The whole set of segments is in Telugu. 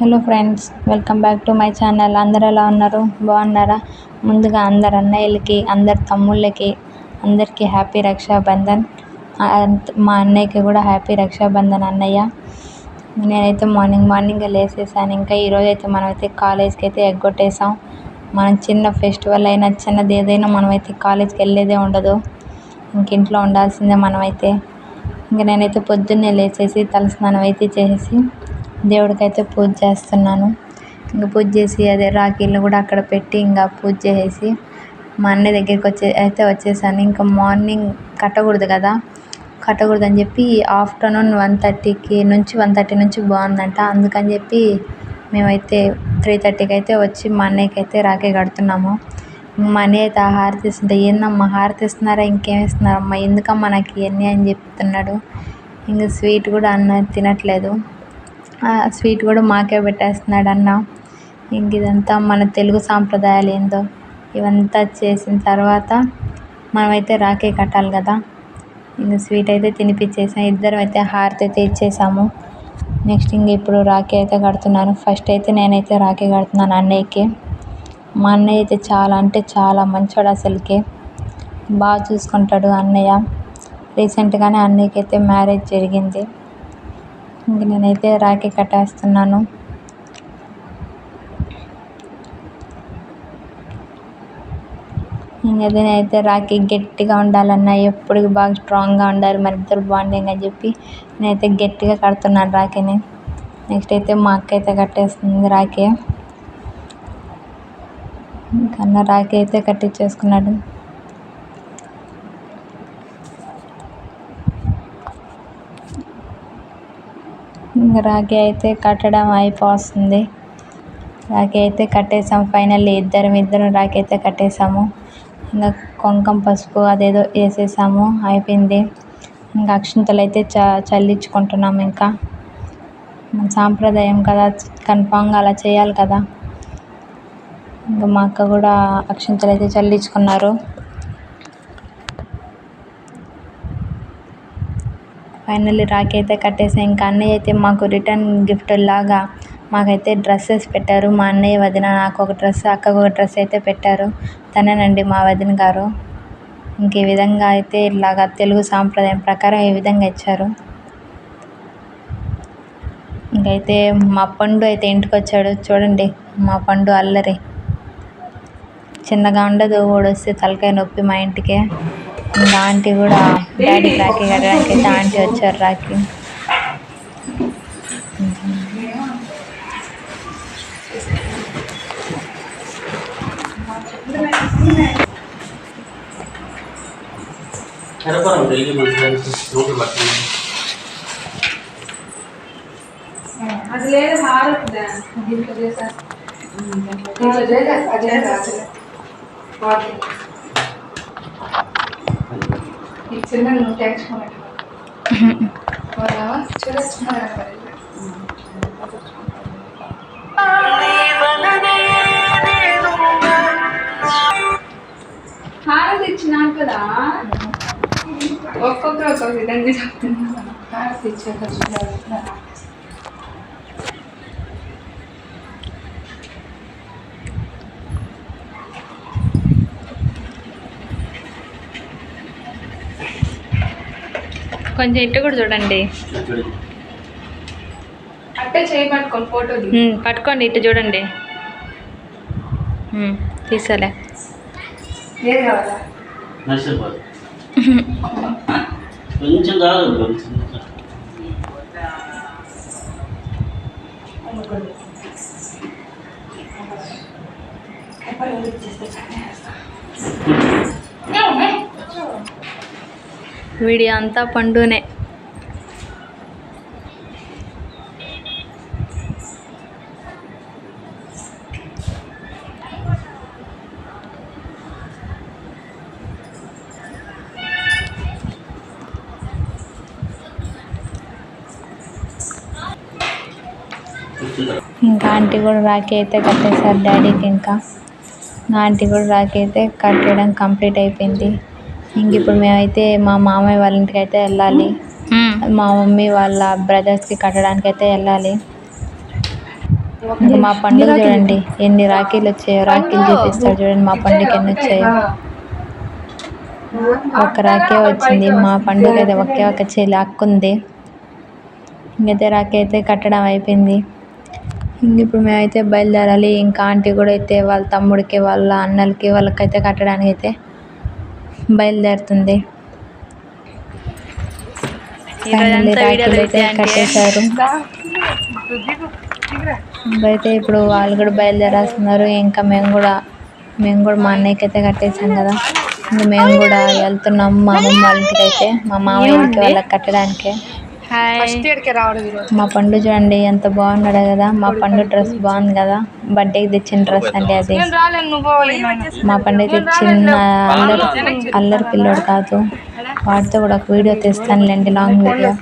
Hello friends welcome back to my channel. అందరు ఎలా ఉన్నారు? బాగున్నారా? ముందుగా అందరు అన్నయ్యలకి అందరు తమ్ముళ్ళకి అందరికీ హ్యాపీ రక్షాబంధన్. మా అన్నయ్యకి కూడా హ్యాపీ రక్షాబంధన్ అన్నయ్య. నేనైతే మార్నింగ్ మార్నింగ్ లేసేసాను. ఇంకా ఈరోజు అయితే మనమైతే కాలేజ్కి అయితే ఎగ్గొట్టేసాం మనం చిన్న ఫెస్టివల్ అయినా చిన్నది ఏదైనా మనమైతే కాలేజ్కి వెళ్ళేదే ఉండదు. ఇంక ఇంట్లో ఉండాల్సిందే మనమైతే. ఇంకా నేనైతే పొద్దున్నే లేచేసి తలస్నానం అయితే చేసేసి దేవుడికైతే పూజ చేస్తున్నాను. ఇంక పూజ చేసి అదే రాఖీలు కూడా అక్కడ పెట్టి ఇంకా పూజ చేసేసి మా అన్నయ్య దగ్గరికి వచ్చే అయితే వచ్చేసాను. ఇంకా మార్నింగ్ కట్టకూడదు కదా. కట్టకూడదు అని చెప్పి ఆఫ్టర్నూన్ వన్ థర్టీకి నుంచి వన్ థర్టీ నుంచి బాగుందంట. అందుకని చెప్పి మేమైతే త్రీ థర్టీకి అయితే వచ్చి మా అన్నయ్యకి అయితే రాఖీ కడుతున్నాము. మా అన్నయ్య అయితే ఆ హారతి ఇస్తుంటే ఏందమ్మా హారతి ఇస్తున్నారా ఇంకేం ఇస్తున్నారమ్మా ఎందుకమ్మా నాకు ఇవన్నీ? అని చెప్తున్నాడు. ఇంకా స్వీట్ కూడా అన్న తినట్లేదు. స్వీట్ కూడా మాకే పెట్టేస్తున్నాడు అన్న ఇంక ఇదంతా మన తెలుగు సాంప్రదాయాలు ఏందో. ఇవంతా చేసిన తర్వాత మనమైతే రాఖీ కట్టాలి కదా. ఇంక స్వీట్ అయితే తినిపించేసాం ఇద్దరం అయితే హారతి అయితే ఇచ్చేసాము. నెక్స్ట్ ఇంక ఇప్పుడు రాఖీ అయితే కడుతున్నాను. ఫస్ట్ అయితే నేనైతే రాఖీ కడుతున్నాను అన్నయ్యకి. మా అన్నయ్య అయితే చాలా అంటే చాలా మంచోడు అసలుకి. బాగా చూసుకుంటాడు అన్నయ్య. రీసెంట్గానే అన్నయ్యకి అయితే మ్యారేజ్ జరిగింది. ఇంక నేనైతే రాఖీ కట్టేస్తున్నాను. ఇంక నేనైతే రాఖీ గట్టిగా ఉండాలన్నా ఎప్పుడు బాగా స్ట్రాంగ్గా ఉండాలి మరి ఇద్దరు బాండింగ్ అని చెప్పి నేనైతే గట్టిగా కడుతున్నాను రాఖీని. నెక్స్ట్ అయితే మా అక్క అయితే కట్టేస్తుంది రాఖీ. కన్నా రాఖీ అయితే కట్టించేసుకున్నాడు. ఇంకా రాఖీ అయితే కట్టడం అయిపోతుంది రాఖీ అయితే కట్టేసాము. ఫైనల్లీ ఇద్దరం ఇద్దరం రాఖీ అయితే కట్టేసాము. ఇంకా కొంకం పసుపు అదేదో వేసేసాము. అయిపోయింది. ఇంకా అక్షింతలు అయితే చ చల్లించుకుంటున్నాము ఇంకా. మన సాంప్రదాయం కదా కన్ఫామ్గా అలా చేయాలి కదా. ఇంకా మా అక్క కూడా అక్షింతలు అయితే చల్లించుకున్నారు. ఫైనల్లీ రాఖీ అయితే కట్టేసాం. ఇంకా అన్నయ్య అయితే మాకు రిటర్న్ గిఫ్ట్ లాగా మాకైతే డ్రెస్సెస్ పెట్టారు. మా అన్నయ్య వదిన నాకు ఒక డ్రెస్ అక్కకు ఒక డ్రెస్ అయితే పెట్టారు. తనేనండి మా వదిన గారు. ఇంక ఈ విధంగా అయితే ఇలాగా తెలుగు సాంప్రదాయం ప్రకారం ఈ విధంగా ఇచ్చారు. ఇంకైతే మా పండు అయితే ఇంటికి వచ్చాడు చూడండి మా పండు అల్లరి. చిన్నగా ఉండదు ఓడొస్తే తలకాయ నొప్పి మా ఇంటికి. ఇంకా ఆంటీ కూడా డాడీకి రాఖీ కట్టడానికి అయితే ఆంటీ వచ్చారు రాఖీ కరపరం డైలీ మంచిగా నోట్లు పట్టింది అది లేదు మారుతుందా దీంట్లో చేసా దీంట్లో చేసా అదే రాదు హారతి ఇచ్చినాను కదా. ఒక్కొక్కరు ఒక్కొక్క విధంగా చెప్తున్నా హారతి ఇచ్చాక కొంచెం ఇటు కూడా చూడండి. పట్టుకోండి ఇటు చూడండి. తీసాలే. కాదు కొంచెం వీడియో అంతా పండునే. ఇంకా ఆంటీ కూడా రాఖీ అయితే కట్టేశారు డాడీకి ఇంకా. ఇంకా ఆంటీ కూడా రాఖీ అయితే కట్టడం కంప్లీట్ అయిపోయింది. ఇంక ఇప్పుడు మేమైతే మా మామయ్య వాళ్ళ ఇంటికి అయితే వెళ్ళాలి మా మమ్మీ వాళ్ళ బ్రదర్స్కి కట్టడానికి అయితే వెళ్ళాలి. మా పండుగ చూడండి ఎన్ని రాఖీలు వచ్చాయో రాఖీలు చూపిస్తాడు చూడండి మా పండుగ ఎన్ని వచ్చాయో. ఒక రాఖీ వచ్చింది మా పండుగ అయితే ఒకే ఒక చెల్లి అక్క ఉంది. ఇంకైతే రాఖీ అయితే కట్టడం అయిపోయింది. ఇంక ఇప్పుడు మేమైతే బయలుదేరాలి ఇంకా ఆంటీ కూడా అయితే వాళ్ళ తమ్ముడికి వాళ్ళ అన్నలకి వాళ్ళకైతే కట్టడానికి అయితే బయలుదేరుతుంది. కట్టేశారు. అయితే ఇప్పుడు వాళ్ళు కూడా బయలుదేరేస్తున్నారు. ఇంకా మేము కూడా మేము కూడా మా అన్నయ్యకి అయితే కట్టేసాం కదా. ఇంకా మేము కూడా వెళ్తున్నాం మా అమ్మమ్మ వాళ్ళ ఇంటికి అయితే. మా మామయ్యకి వాళ్ళకి కట్టడానికి. ఫస్ట్ ఇయర్కి రావడం ఈరోజు. మా పండు చూడండి ఎంత బాగున్నాడు కదా. మా పండు డ్రెస్ బాగుంది కదా. బర్త్డేకి తెచ్చిన డ్రెస్ అంటే అది. మా పండు అయితే చిన్న అల్లరి అల్లరి పిల్లోడు కాదు. వాడితో కూడా ఒక వీడియో తీస్తానులేండి లాంగ్ వీడియో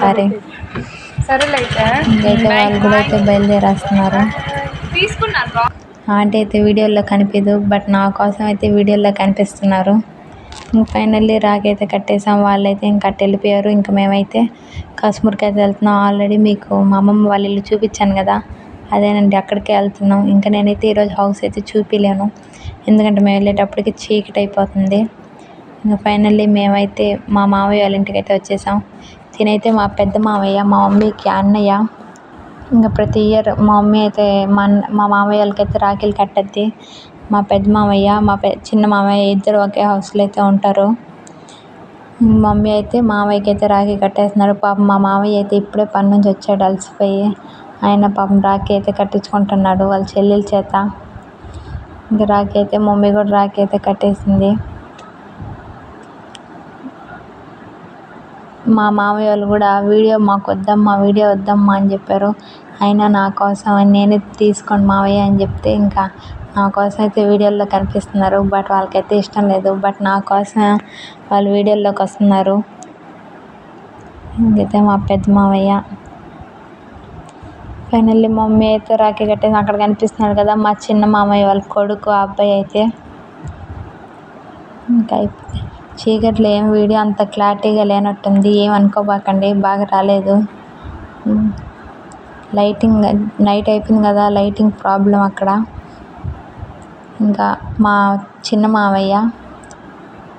సరే. ఇంకైతే వాళ్ళు కూడా అయితే బయలుదేరేస్తున్నారు. ఆంటీ అయితే వీడియోలో కనిపించదు బట్ నా కోసం అయితే వీడియోలో కనిపిస్తున్నారు. ఫైనల్లీ రాకైతే కట్టేసాం వాళ్ళైతే ఇంక కట్టి వెళ్ళిపోయారు. ఇంకా మేమైతే కాశ్మీర్కి అయితే వెళ్తున్నాం. ఆల్రెడీ మీకు మా అమ్మమ్మ వాళ్ళ ఇల్లు చూపించాను కదా. అదేనండి అక్కడికే వెళ్తున్నాం. ఇంకా నేనైతే ఈరోజు హౌస్ అయితే చూపించలేను ఎందుకంటే మేము వెళ్ళేటప్పటికి చీకటి అయిపోతుంది. ఇంకా ఫైనల్లీ మేమైతే మా మామయ్య వాళ్ళ ఇంటికి అయితే వచ్చేసాం. తినైతే మా పెద్ద మామయ్య మా మమ్మీకి అన్నయ్య. ఇంకా ప్రతి ఇయర్ మా మమ్మీ అయితే మా మా మామయ్య వాళ్ళకైతే రాఖీలు కట్టద్ది. మా పెద్ద మామయ్య మా పె చిన్న మామయ్య ఇద్దరు ఒకే హౌస్లో అయితే ఉంటారు. మమ్మీ అయితే మామయ్యకి అయితే రాఖీ కట్టేస్తున్నారు. పాపం మా మామయ్య అయితే ఇప్పుడే పని నుంచి వచ్చాడు అలసిపోయి ఆయన పాపం రాఖీ అయితే కట్టించుకుంటున్నాడు వాళ్ళ చెల్లెల చేత. ఇంకా రాఖీ అయితే మమ్మీ కూడా రాఖీ అయితే కట్టేసింది. మా మామయ్య వాళ్ళు కూడా వీడియో మాకు వద్దమ్మా వీడియో వద్దమ్మా అని చెప్పారు. అయినా నా కోసం అని నేనే తీసుకోండి మావయ్య అని చెప్తే ఇంకా నా కోసం అయితే వీడియోల్లో కనిపిస్తున్నారు బట్ వాళ్ళకైతే ఇష్టం లేదు. బట్ నా కోసం వాళ్ళు వీడియోల్లోకి వస్తున్నారు. ఇంకైతే మా పెద్ద మామయ్య. ఫైనల్లీ మమ్మీ అయితే రాఖీ కట్టేసి అక్కడ కనిపిస్తున్నారు కదా మా చిన్న మామయ్య వాళ్ళ కొడుకు ఆ అబ్బాయి అయితే. ఇంకా చీకట్లో ఏం వీడియో అంత క్లారిటీగా లేనట్టుంది. ఏం బాగా రాలేదు. Hmm. లైటింగ్ నైట్ అయిపోయింది కదా లైటింగ్ ప్రాబ్లం అక్కడ. ఇంకా మా చిన్న మావయ్య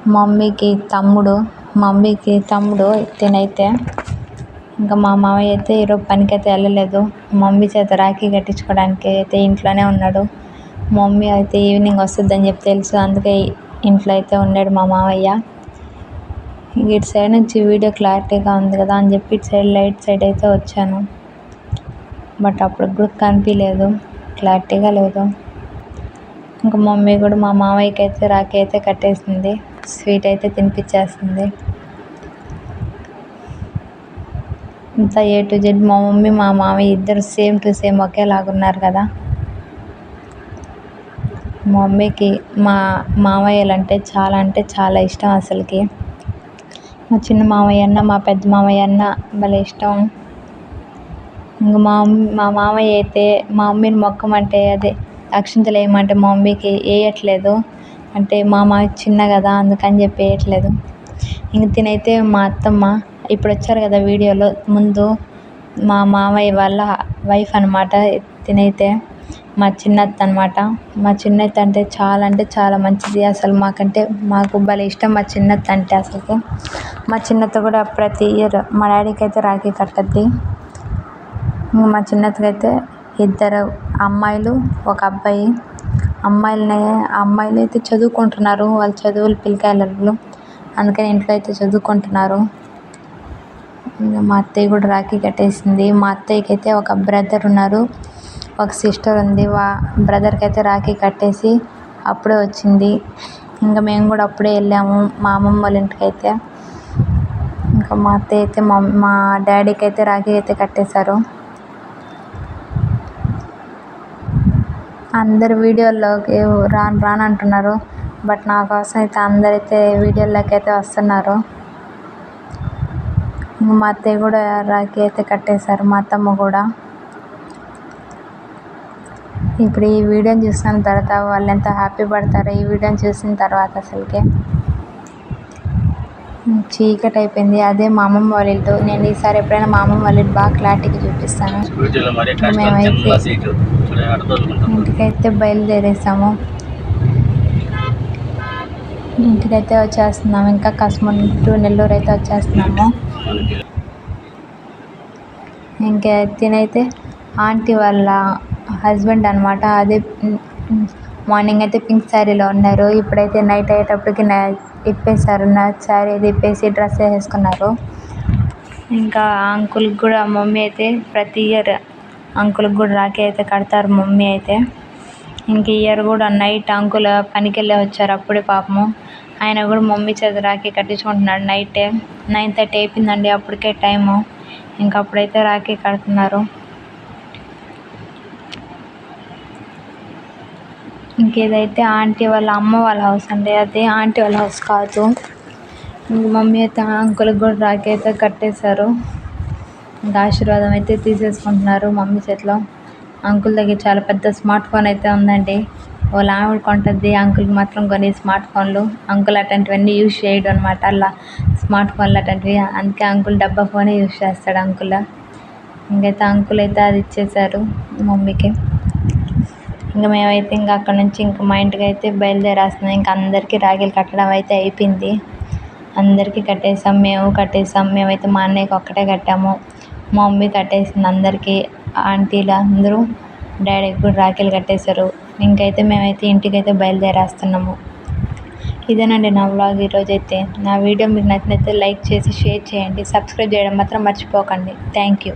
మమ్మీకి తమ్ముడు మమ్మీకి తమ్ముడు తినైతే ఇంకా మా మావయ్య అయితే ఈరోజు పనికి అయితే వెళ్ళలేదు. మమ్మీ చేత రాఖీ కట్టించుకోవడానికి అయితే ఇంట్లోనే ఉన్నాడు. మమ్మీ అయితే ఈవినింగ్ వస్తుందని చెప్పి తెలుసు. అందుకే ఇంట్లో అయితే ఉన్నాడు మా మావయ్య. ఇటు సైడ్ నుంచి వీడియో క్లారిటీగా ఉంది కదా అని చెప్పి ఇటు సైడ్ లైట్ సైడ్ అయితే వచ్చాను. బట్ అప్పుడు కూడా కనిపించలేదు. క్లారిటీగా లేదు. ఇంకా మమ్మీ కూడా మా మామయ్యకి అయితే రాఖీ అయితే కట్టేసింది. స్వీట్ అయితే తినిపించేస్తుంది ఇంత ఏ టు జెడ్ మా మమ్మీ మా మామయ్య ఇద్దరు సేమ్ టు సేమ్ ఒకేలాగున్నారు కదా. మా మమ్మీకి మా మామయ్యలు అంటే చాలా అంటే చాలా ఇష్టం అసలుకి. మా చిన్న మామయ్య అన్న మా పెద్ద మామయ్య అన్న భలే ఇష్టం. ఇంకా మా మా మామయ్య అయితే మా మమ్మీని మొక్కమంటే అదే. అక్షింతలు వేయమంటే మా మమ్మీకి వేయట్లేదు. అంటే మా మామయ్య చిన్న కదా అందుకని చెప్పి వేయట్లేదు. ఇంక తినైతే మా అత్తమ్మ ఇప్పుడు వచ్చారు కదా వీడియోలో ముందు మా మామయ్య వాళ్ళ వైఫ్ అనమాట తినైతే. మా చిన్నత్త అనమాట మా చిన్నత్త అంటే చాలా అంటే చాలా మంచిది అసలు మాకంటే. మాకు భలే ఇష్టం మా చిన్నత్త అంటే అసలు మా చిన్నత్త కూడా ప్రతి ఇయర్ మా డాడీకి అయితే రాఖీ కట్టద్ది. మా చిన్నత్తకైతే ఇద్దరు అమ్మాయిలు ఒక అబ్బాయి. అమ్మాయిలని అమ్మాయిలు అయితే చదువుకుంటున్నారు. వాళ్ళ చదువులు పిల్లకాయలు అందుకని ఇంట్లో అయితే చదువుకుంటున్నారు. ఇంకా మా అత్తయ్య కూడా రాఖీ కట్టేసింది. మా అత్తయ్యకి అయితే ఒక బ్రదర్ ఉన్నారు. ఒక సిస్టర్ ఉంది. వా బ్రదర్కి అయితే రాఖీ కట్టేసి అప్పుడే వచ్చింది. ఇంకా మేము కూడా అప్పుడే వెళ్ళాము. మా అమ్మమ్మ వాళ్ళ ఇంటికి అయితే ఇంకా మా అత్తయ్య అయితే మా మా డాడీకి అయితే రాఖీ అయితే కట్టేశారు. అందరు వీడియోల్లోకి రాను రాను అంటున్నారు. బట్ నా కోసం అయితే అందరైతే వీడియోలోకి అయితే వస్తున్నారు. మా అత్తయ్య కూడా రాఖీ అయితే కట్టేశారు మా అత్తమ్మ కూడా. ఇప్పుడు ఈ వీడియోని చూసిన తర్వాత వాళ్ళు ఎంత హ్యాపీ పడతారో ఈ వీడియోని చూసిన తర్వాత అసలుకే. చీకటి అయిపోయింది. అదే మా అమ్మమ్మ వాళ్ళ ఇల్లు. నేను ఈసారి ఎప్పుడైనా మా అమ్మమ్మ వాళ్ళ ఇల్లు బాగా క్లారిటీగా చూపిస్తాను. మేమైతే- ఇంటికైతే బయలుదేరేసాము. ఇంటికైతే వచ్చేస్తున్నాము. ఇంకా కస్మూర్ టు నెల్లూరు అయితే వచ్చేస్తున్నాము. ఇంకా తినైతే ఆంటీ వాళ్ళ హస్బెండ్ అనమాట అదే మార్నింగ్ అయితే పింక్ శారీలో ఉన్నారు. ఇప్పుడైతే నైట్ అయ్యేటప్పటికి నా ఇప్పేశారు. నా శారీ అది ఇప్పేసి డ్రెస్ వేసుకున్నారు ఇంకా అంకుల్కి కూడా మమ్మీ అయితే ప్రతి ఇయర్ అంకుల్కి కూడా రాఖీ అయితే కడతారు మమ్మీ అయితే. ఇంక ఇయర్ కూడా నైట్ అంకుల్ పనికి వెళ్ళి వచ్చారు అప్పుడే పాపము. ఆయన కూడా మమ్మీ చేత రాఖీ కట్టించుకుంటున్నాడు నైటే. నైన్ థర్టీ అయిపోయిందండి అప్పటికే టైము. ఇంకా అప్పుడైతే రాఖీ కడుతున్నారు. ఇంకేదైతే ఆంటీ వాళ్ళ అమ్మ వాళ్ళ హౌస్ అండి అది ఆంటీ వాళ్ళ హౌస్ కాదు. మమ్మీ అయితే అంకుల్కి కూడా రాఖీ అయితే కట్టేశారు. ఇంకా ఆశీర్వాదం అయితే తీసేసుకుంటున్నారు మమ్మీ చేతిలో. అంకుల్ దగ్గర చాలా పెద్ద స్మార్ట్ ఫోన్ అయితే ఉందండి. వాళ్ళ ఆవిడ కొంటుంది అంకుల్కి మాత్రం కొన్ని స్మార్ట్ ఫోన్లు అంకుల్ అట్లాంటివన్నీ యూజ్ చేయడం అనమాట అలా స్మార్ట్ ఫోన్లు అట్లాంటివి. అందుకే అంకుల్ డబ్బా ఫోనే యూజ్ చేస్తాడు అంకుల్ ఇంకైతే అంకుల్ అయితే అది ఇచ్చేశారు మమ్మీకి. ఇంకా మేమైతే ఇంకా అక్కడ నుంచి ఇంకా మా ఇంటికి అయితే బయలుదేరేస్తున్నాం. ఇంకా అందరికీ రాఖీలు కట్టడం అయితే అయిపోయింది. అందరికీ కట్టేసాం మేము కట్టేసాం. మేమైతే మా అన్నయ్యకి ఒక్కటే కట్టాము. మా మమ్మీ కట్టేసింది అందరికీ. ఆంటీలు అందరూ డాడీకి కూడా రాఖీలు కట్టేశారు. ఇంకైతే మేమైతే ఇంటికైతే బయలుదేరేస్తున్నాము. ఇదేనండి నా వ్లాగ్ ఈరోజు అయితే నా వీడియో మీకు నచ్చినైతే లైక్ చేసి షేర్ చేయండి. సబ్స్క్రైబ్ చేయడం మాత్రం మర్చిపోకండి. Thank you.